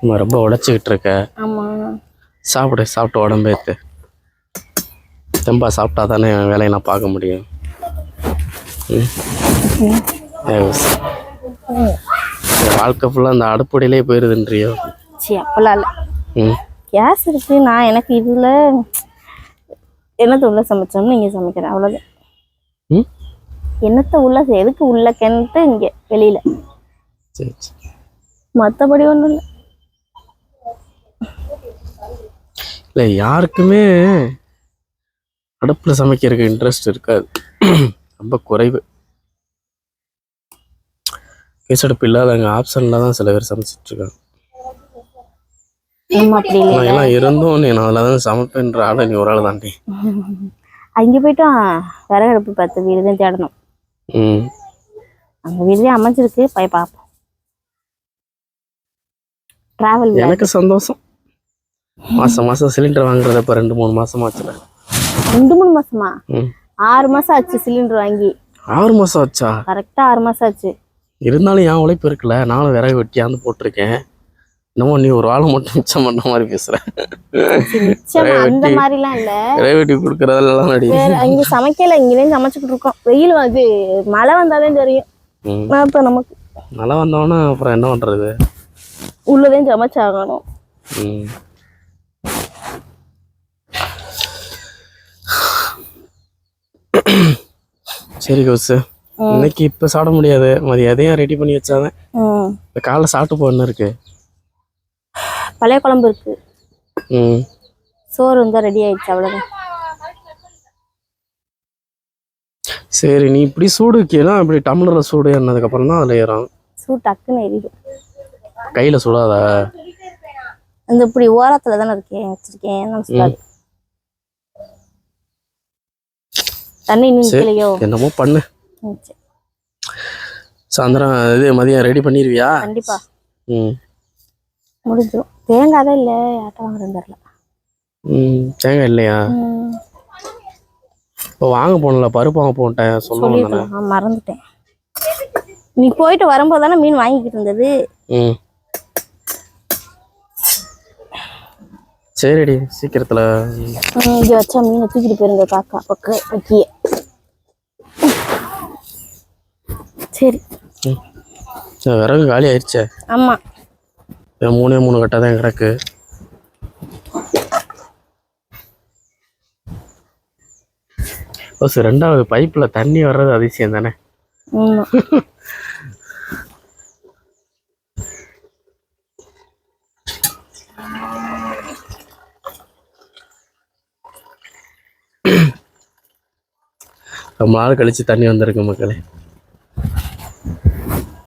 நம்ம ரொம்ப உழைச்சிக்கிட்டு இருக்க சாப்பிடு சாப்பிட்டு உடம்பேத்து தெம்பா சாப்பிட்டா தானே வேலையை நான் பார்க்க முடியும். என் வாழ்க்கை ஃபுல்லாக அந்த அடுப்படியிலே போயிருதுன்றியோ. சரி அப்பெல்லாம் இல்லை. கேஸ் இருக்கு நான் எனக்கு இதுல என்னத்தை உள்ள சமைச்சோம்னு இங்க சமைக்கிறேன் அவ்வளவுதான். ம்? என்னத்தை உள்ள எதுக்கு உள்ள கிணத்து இங்க வெளியில. சரி. மத்தபடி ஒண்ணும் இல்லை. இல்லை யாருக்குமே அடுப்பில் சமைக்கிறதுக்கு இன்ட்ரெஸ்ட் இருக்காது. ரொம்ப குறைவு. கேஸ் அடுப்பு இல்லாதவங்க ஆப்ஷனில் தான் சில பேர் ஆனால் எல்லாம் இருந்தும் நீ நான் அதில் தான் சமைப்பேன்ற ஆளை நீ ஒரு ஆள் தாண்டி. அங்க போயிட்டு விறகு அடுப்பு பத்து வீடு தான் தேடணும். ம். அங்க வீடு தான் அமைஞ்சிருக்கு போய் பார்ப்போம். டிராவல் எனக்கு சந்தோஷம். மாதம் மாதம் சிலிண்டர் வாங்குறத இப்போ ரெண்டு மூணு மாதம் ஆச்சுல. ரெண்டு மூணு மாசமா? ஆறு மாசம் ஆச்சு சிலிண்டர் வாங்கி. ஆறு மாதம் ஆச்சா? கரெக்டா ஆறு மாசம் ஆச்சு. இருந்தாலும் என் உழைப்பு இருக்குல்ல நானும் விறகு வெட்டியாந்து போட்டிருக்கேன். என்னமோ நீ ஒரு ஆளை மட்டும் மிச்சம் பண்ண மாதிரி பேசுற. அந்த மாதிரிலாம் இல்ல. விறகு வெட்டி கொடுக்குறதெல்லாம் அங்க சமைக்கல இங்கேயும் சமைச்சுக்கிட்டு இருக்கோம். வெயில் வந்து மழை வந்தாதான் தெரியும் ம். அப்ப நமக்கு மழை வந்தோடனே அப்புறம் என்ன பண்ணுறது உள்ளதையும் சமைச்சாகணும். ம். சரி கோசு இன்னைக்கு இப்போ சாப்பிட முடியாது. மதியம் ரெடி பண்ணி. இப்போ காலைல சாப்பிட்டு போன இருக்கு? பழைய குழம்பு இருக்கு. ம். சோறு இருந்தா ரெடி ஆயிடுச்சு அவ்வளவுதான். சரி நீ இப்படி சூடு வைக்கலாம் இப்படி டம்ளரில் சூடு ஏறினதுக்கப்புறம் தான் அதில் ஏறும். சூ டக்குன்னு எரியும் கையில் சுடாத? இந்த இப்படி ஓரத்துல தானே இருக்கேன் வச்சிருக்கேன் நான் சொல்லாது தண்ணி. நிக்கலையோ? என்னமோ பண்ணு. சாயந்தரம் இது மதியம் ரெடி பண்ணிடுவியா கண்டிப்பா. ம். முடிஞ்சிடும் தேங்காய் தான் இல்ல யார்ட்ட வாங்குறேன்னு தெரியல. ம் தேங்காய் இல்லையா? இப்போ வாங்க போனல பருப்பு வாங்க சொல்லிருக்கலாம் நான் மறந்துட்டேன். நீ போயிட்டு வரும்போது தானே மீன் வாங்கிக்கிட்டு இருந்தது? ம். சரிடி சீக்கிரத்தில். இங்க வச்சா மீனை தூக்கிட்டு போயிருங்க காக்கா. பக்க பக்கிய. சரி. விறகு காலி ஆயிடுச்சே. ஆமா. என் மூணே மூணு கட்டாக தான் கிடக்கு. ஓ சரி ரெண்டாவது பைப்பில் தண்ணி வர்றது அதிசயம் தானே? ரொம்ப நாள் கழித்து தண்ணி வந்திருக்கு மக்களே.